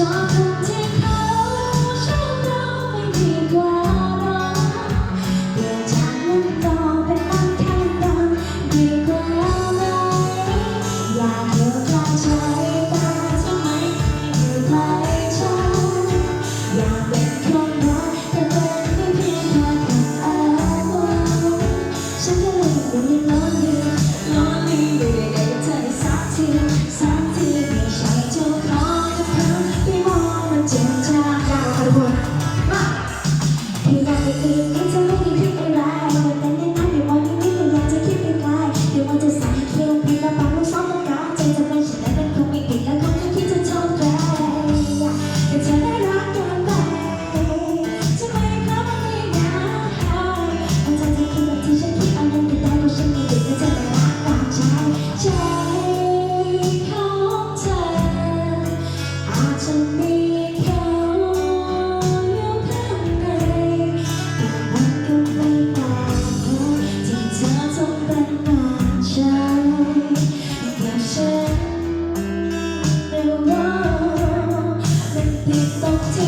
Sometimes Música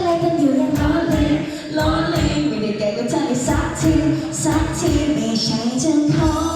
อะไรกันอยู่ยังร้อนเลยร้อนเลยไม่ได้แก้ก็ใจสักทีสักทีไม่ใช่จันขอ